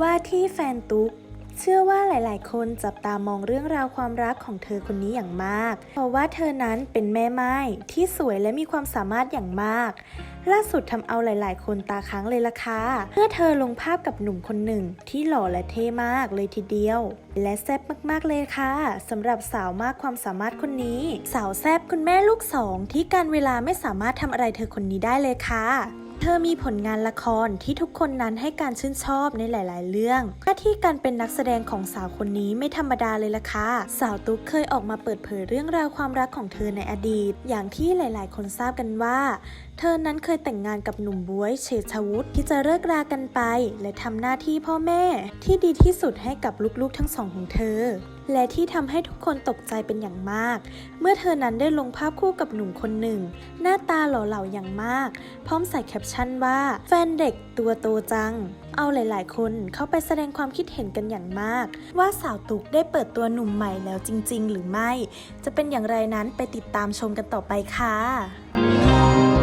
ว่าที่แฟนตุ๊ก เชื่อว่าหลายๆ คนจับตามองเรื่องราวความรักของเธอคนนี้อย่างมาก เพราะว่าเธอนั้นเป็นแม่ไม้ที่สวยและมีความสามารถอย่างมาก ล่าสุดทำเอาหลาย ๆ คนตาค้างเลยล่ะค่ะเมื่อเธอลงภาพกับหนุ่มคนหนึ่งที่หล่อและเท่มากเลยทีเดียว และแซ่บมากๆเลยค่ะสำหรับสาวมากความสามารถคนนี้ สาวแซ่บคุณแม่ลูกสองที่การเวลาไม่สามารถทำอะไรเธอคนนี้ได้เลยค่ะ เธอมีผลงานละครที่ทุกคนนั้นให้การชื่นชอบในหลาย ๆ เรื่อง หน้าที่การเป็นนักแสดงของสาวคนนี้ไม่ธรรมดาเลยล่ะค่ะ สาวตุ๊กเคยออกมาเปิดเผยเรื่องราวความรักของเธอในอดีต อย่างที่หลาย ๆ คนทราบกันว่า เธอนั้นเคยแต่งงานกับหนุ่มบวยเฉชวุฒิที่จะเลิกรากันไป และทำหน้าที่พ่อแม่ ที่ดีที่สุดให้กับลูก ๆ ทั้งสองของเธอและที่ทำให้ทุกคนตกใจเป็นอย่างมาก เมื่อเธอนั้นได้ลงภาพคู่กับหนุ่มคนหนึ่ง หน้าตาหล่อเหลาอย่างมาก พร้อมใส่แคปชั่นว่า แฟนเด็กตัวโตจัง เอาหลาย ๆ คนเข้าไปแสดงความคิดเห็นกันอย่างมาก ว่าสาวตุกได้เปิดตัวหนุ่มใหม่แล้วจริง ๆ หรือไม่ จะเป็นอย่างไรนั้นไปติดตามชมกันต่อไปค่ะ